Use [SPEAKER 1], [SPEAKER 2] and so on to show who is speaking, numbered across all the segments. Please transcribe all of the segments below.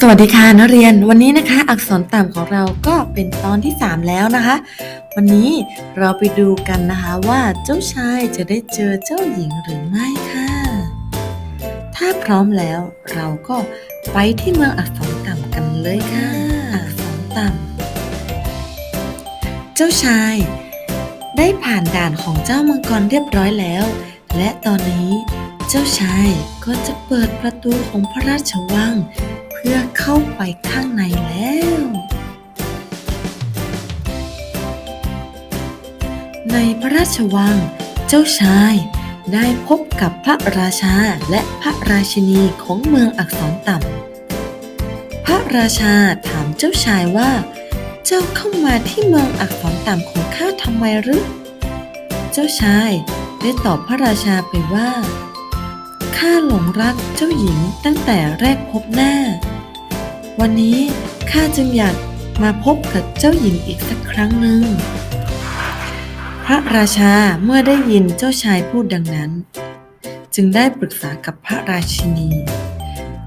[SPEAKER 1] สวัสดีค่ะนักเรียนวันนี้นะคะ อักษรต่ำของเราก็เป็นตอนที่ 3 แล้วนะคะ วันนี้เราไปดูกันนะคะว่าเจ้าชายจะได้เจอเจ้าหญิงหรือไม่ค่ะ ถ้าพร้อมแล้วเราก็ไปที่เมืองอักษรต่ำกันเลยค่ะ อักษรต่ำเจ้าชาย ได้ผ่านด่านของเจ้ามังกรเรียบร้อยแล้ว และตอนนี้ เจ้าชายก็จะเปิดประตูของพระราชวัง เพื่อเข้าไปข้างในแล้ว ในพระราชวัง เจ้าชายได้พบกับพระราชาและพระราชินีของเมืองอักษรต่ำ พระราชาถามเจ้าชายว่า เจ้าเข้ามาที่เมืองอักษรต่ำของข้าทำไมหรือ เจ้าชายได้ตอบพระราชาไปว่า ข้าหลงรักเจ้าหญิงตั้งแต่แรกพบหน้า วันนี้ข้าจึงอยากมาพบกับเจ้าหญิงอีกสักครั้งหนึ่ง พระราชาเมื่อได้ยินเจ้าชายพูดดังนั้น จึงได้ปรึกษากับพระราชินี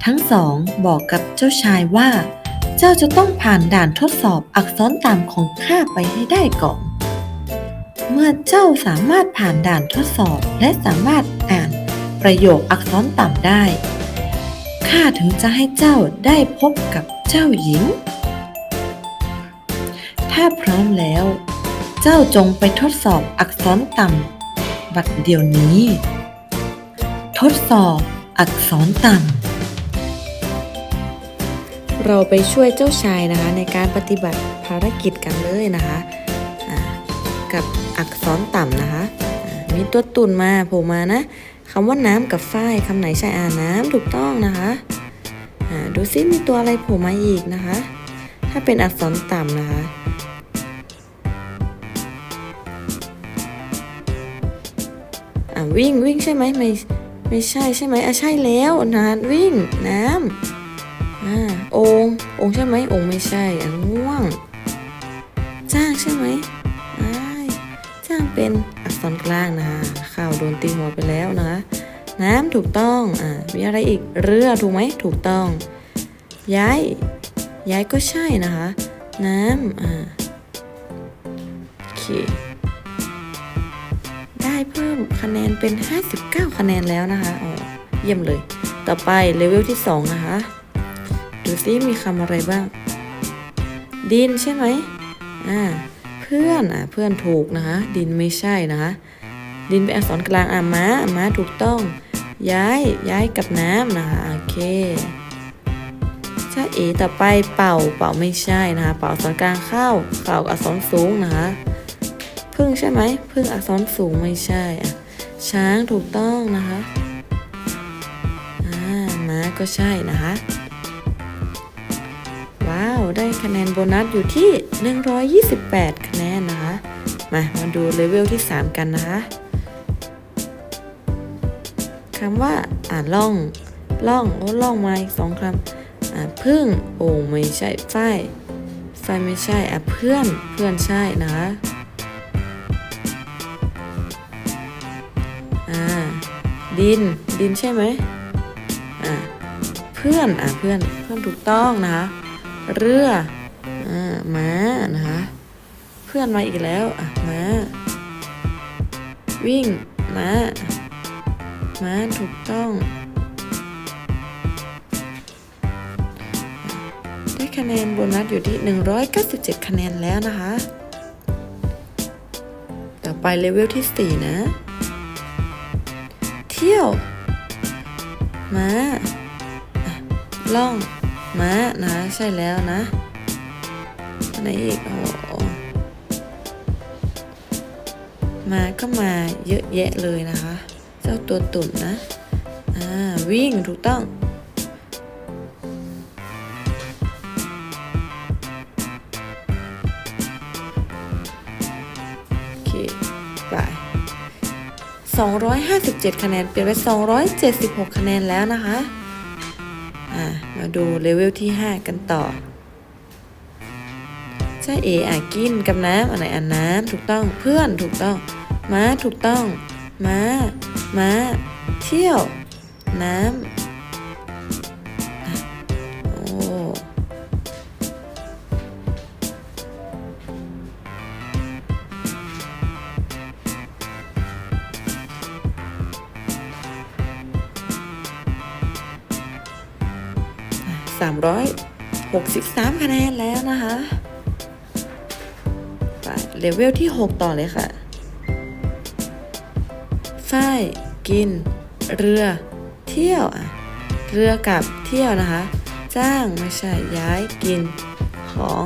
[SPEAKER 1] ทั้งสองบอกกับเจ้าชายว่า เจ้าจะต้องผ่านด่านทดสอบอักษรต่ำของข้าไปให้ได้ก่อน เมื่อเจ้าสามารถผ่านด่านทดสอบและสามารถอ่าน ประโยคอักษรต่ำได้ ข้าถึงจะให้เจ้าได้พบกับเจ้าหญิง ถ้าพร้อมแล้ว เจ้าจงไปทดสอบอักษรต่ำ บัดเดี๋ยวนี้ ทดสอบอักษรต่ำ เราไปช่วยเจ้าชายนะคะ ในการปฏิบัติภารกิจกันเลยนะคะอ่ากับอักษรต่ำนะคะ มีตัวตุ่นมาโผล่มานะ คำว่าน้ำกับฝ้ายคำไหนใช่อ่าน้ำถูกต้องนะคะอ่าดูซิมีตัวอะไรโผล่มาอีกนะคะ ถ้าเป็นอักษรต่ำนะคะ อ่าวิ่งวิ่งใช่ไหมไม่ไม่ใช่ใช่ไหมอะใช่แล้วนะวิ่งน้ำอ่าององใช่ไหมองไม่ใช่อะง่วง จ้างใช่ไหมอ้ายจ้างเป็น อักษรกลางนะคะข่าวโดนตีหัวไปแล้วนะคะน้ำถูกต้องอ่ามีอะไรอีกเรือถูกไหมถูกต้อง ย้าย ย้ายก็ใช่นะคะ น้ำอ่าโอเคได้เพิ่มคะแนนเป็น 59 คะแนนแล้วนะคะอ๋อเยี่ยมเลย ต่อไปเลเวลที่ 2 นะคะ ดูซิมีคำอะไรบ้าง ดินใช่ไหมอ่า เพื่อนอะเพื่อนถูกนะคะ ดินไม่ใช่นะคะ ดินเป็นอักษรกลางอะม้าม้าถูกต้อง ย้ายย้ายกับน้ำนะคะโอเคชาเอต่อไปเป่าเป่าไม่ใช่นะคะ เป่าอักษรกลางเข้าเป่าอักษรสูงนะคะพึ่งใช่ไหมพึ่งอักษรสูงไม่ใช่อะช้างถูกต้องนะคะอ่าม้าก็ใช่นะคะ ว้าว ได้คะแนนโบนัสอยู่ที่ 128คะ นนนะคะ มามาดูเลเวลที่ 3 กันนะคะคำว่าอ่าล่องล่องโอ้ล่องมาอีกสองคำอ่าพึ่งโอ้ไม่ใช่ฝ้ายฝ้ายไม่ใช่อะเพื่อนเพื่อนใช่นะคะอ่าดินดินใช่ไหมอ่าเพื่อนอ่าเพื่อนเพื่อนถูกต้องนะคะ เรืออ่าม้านะคะ พื่อนมาอีกแล้วอะมาวิ่งมามาถูกต้อง ได้คะแนนโบนัสอยู่ที่ 197 คะแนนแล้วนะคะ ต่อไปเลเวลที่ 4 นะ เที่ยว มาล่อง มานะ ใช่แล้วนะไหนอีก มาก็มาเยอะแยะเลยนะคะ เจ้าตัวตุ่นนะอ่าวิ่งถูกต้องโอเคไป257 คะแนน เปลี่ยนไป276 คะแนนแล้วนะคะ อ่า มาดูเลเวลที่ 5 กันต่อ ใช่เออะกินกับน้ำอันไหนอันน้ำถูกต้องเพื่อนถูกต้อง ม้าถูกต้อง ม้า ม้า เที่ยว น้ำโอ้สามร้อ
[SPEAKER 2] ยหกสิบสามคะแนนแล้วนะคะ เลเวลที่ 6 ต่อเลยค่ะฝ้ายกิน เรือ เที่ยวอะเรือกับเที่ยวนะคะ จ้างไม่ใช่ย้ายกินของ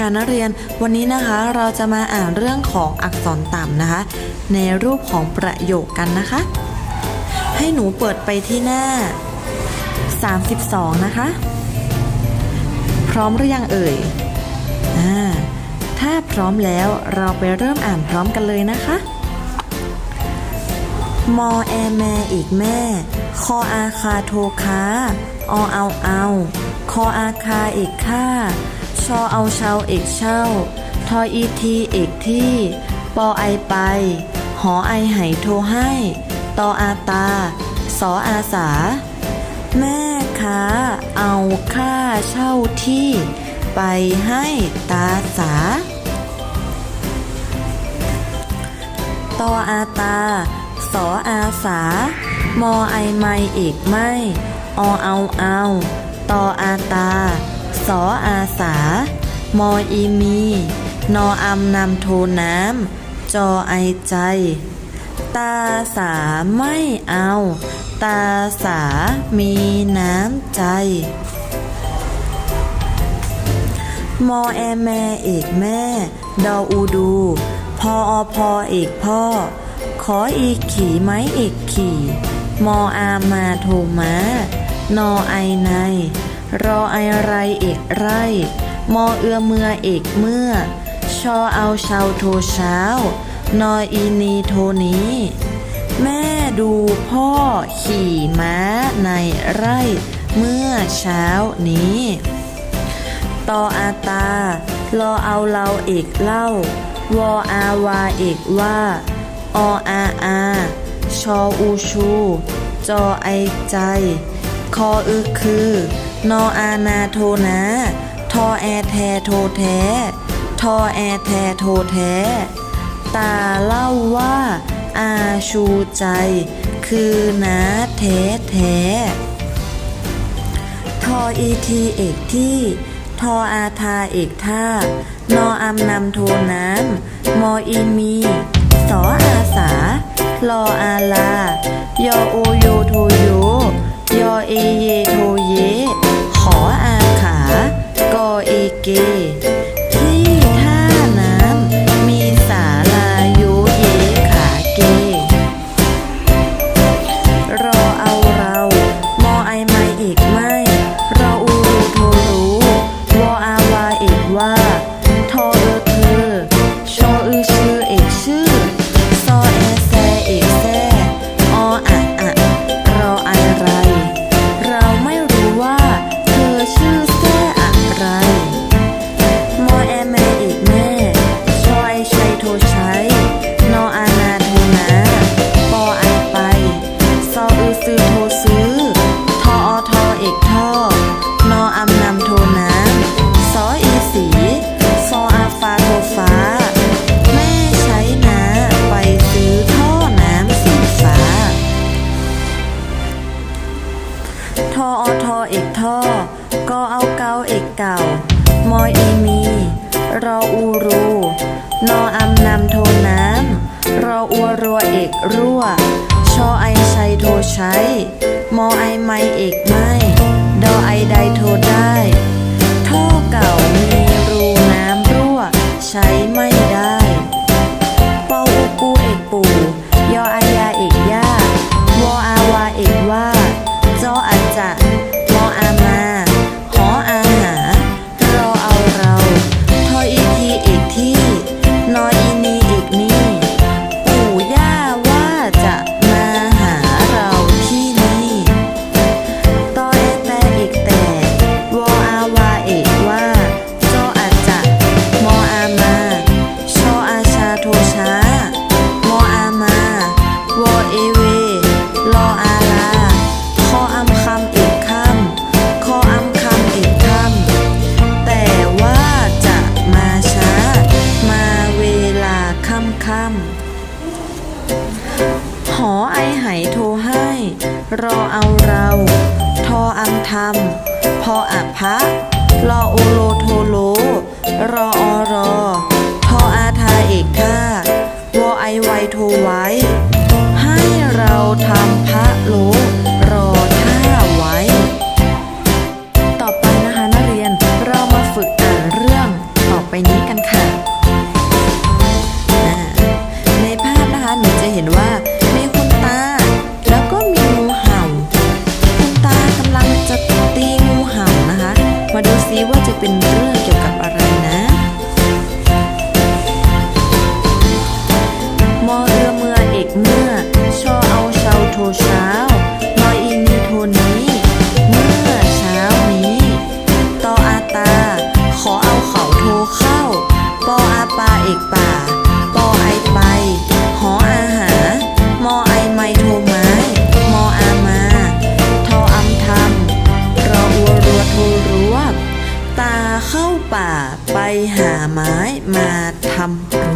[SPEAKER 2] ค่ะนักเรียนวันนี้นะคะเราจะมาอ่านเรื่องของอักษรต่ำนะคะ ในรูปของประโยคกันนะคะ ให้หนูเปิดไปที่หน้า 32 นะคะ พร้อมหรือยังเอ่ยอ่าถ้าพร้อมแล้วเราไปเริ่มอ่านพร้อมกันเลยนะคะมอแอแมอีกแม่ คออาคาโทคาอเอาเอา คออาคาเอกค่า อเอาเชาเอกเช่า ทออีทีเอกที่ ปอไอไป หอไอไหโทให้ ตออาตา สออาสา แม่ค้าเอาค่าเช่าที่ ไปให้ตาสา ตออาตา สออาสา มอไอไม่เอกไม่ อเอาเอา ตออาตา สออาสา มออีมี นออำนำโทน้ำ จอไอใจ ตาสาไม่เอา ตาสามีน้ำใจ มอแอแม่เอกแม่ ดออูดู พออพอเอกพ่อ ขออีกขี่ไม้เอกขี่ มออามาโทมานอไอใน รอไอไรเอกไร มอเอือเมื่อเอกเมื่อ ชอเอาเชาโทเช้า นออีนีโทนี้ แม่ดูพ่อขี่ม้าในไร่ เมื่อเช้านี้ตออาตา รอเอาเราเอกเล่า วออาวาเอกว่า ออาอาชออูชู จอไอใจ คออึคือ นออานาโทนาทอแอแทโทแท้ทอแอแทโทแท้ ตาเล่าว่า อาชูใจ คือนาแท้แท้ทออีทีเอกที่ ทออาทาเอกท่านออำนำโทน้ำมออีมีสออาสาลออาลายอโอโยโทโยยอเอเยโทเย ออาขากอเอเก ที่ท่าน้ำมีสาลาโยเยขาเก รอเอาเรา มอไอไม่อีกม่ร ช้ มอไอไม่เอกไม่ ดอไอใดโทได้ ท่อเก่ามีรูน้ำรั่ว ใช้ไรอเอาเรา ทออังทำพออะพะรอโอโลโทโล รออรอ ทออาทาเอกท่าวอไอไวโทไว้ ให้เราทำพระโล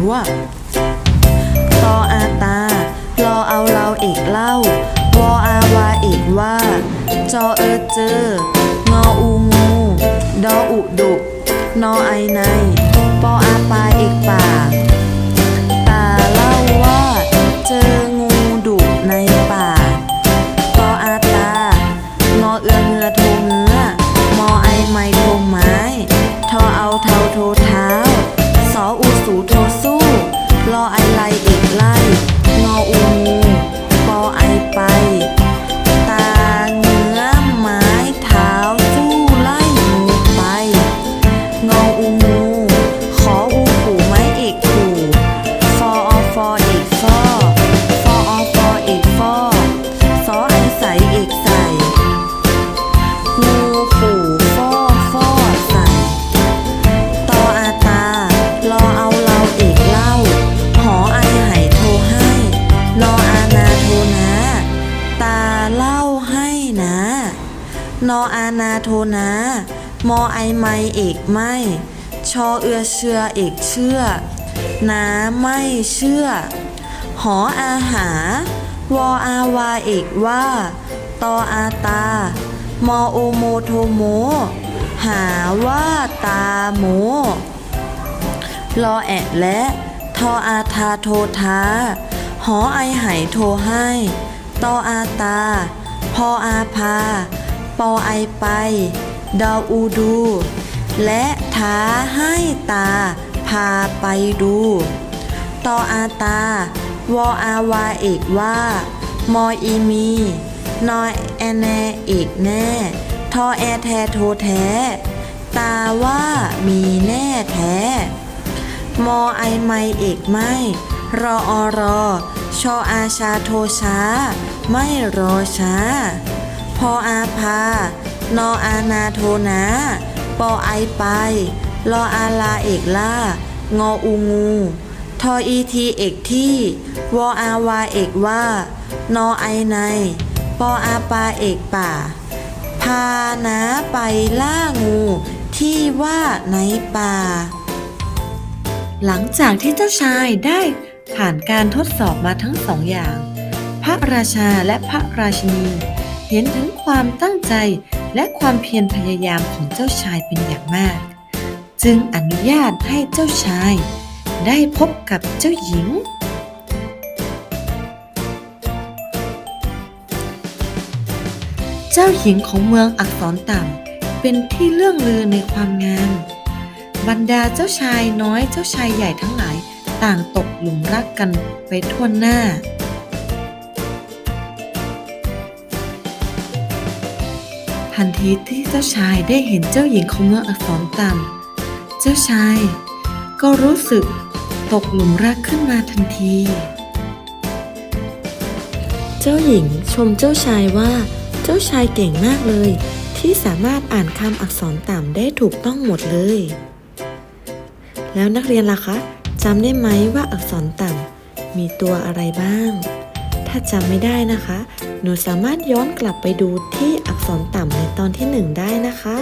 [SPEAKER 2] รั้วตออาตา รอเอาเราเอกเล่าวออาวาเอกว่า จอเออเจองออูงู ดออุดุ นอไอใน ไอไม่เอกไม่ ชอเอือเชือเอกเชื่อนาไม่เชื่อ หออาหาวออาวาเอกว่า ตออาตา มอโอโมโทโม หาว่าตาโม รอแอะและ ทออาทาโททาหอไอไหโทให้ ตออาตา พออาพา ปอไอไป ดออูดู และท้าให้ตา พาไปดู ตออาตา วออาวาเอกว่า มออีมี นอแอแนเอกแน่ ทอแอแทโทแท้ ตาว่ามีแน่แท้ มอไอไมเอกไม่ รออรอ ชออาชาโทช้า ไม่รอช้า พออาพา นออานาโทนา ปอไอไปรออาลาเอกล่า งออูงู ทออีทีเอกที่ วออาวาเอกว่า นอไอใน ปออาปาเอกป่า พานาไปล่างู ที่ว่าในป่า หลังจากที่เจ้าชายได้ผ่านการทดสอบมาทั้งสองอย่าง พระราชาและพระราชินี เห็นถึงความตั้งใจ และความเพียรพยายามของเจ้าชายเป็นอย่างมาก จึงอนุญาตให้เจ้าชาย ได้พบกับเจ้าหญิง เจ้าหญิงของเมืองอักษรต่ำเป็นที่เรื่องลือในความงามบรรดาเจ้าชายน้อยเจ้าชายใหญ่ทั้งหลายต่างตกหลุมรักกันไปทั่วหน้า ทันทีที่เจ้าชายได้เห็นเจ้าหญิงของเมืองอักษรต่ำ เจ้าชายก็รู้สึกตกหลุมรักขึ้นมาทันที เจ้าหญิงชมเจ้าชายว่า เจ้าชายเก่งมากเลย ที่สามารถอ่านคำอักษรต่ำได้ถูกต้องหมดเลย แล้วนักเรียนล่ะคะจำได้ไหมว่าอักษรต่ำมีตัวอะไรบ้าง ถ้าจำไม่ได้นะคะ หนูสามารถย้อนกลับไปดูที่อักษรต่ำใน ตอนที่หนึ่งได้นะคะ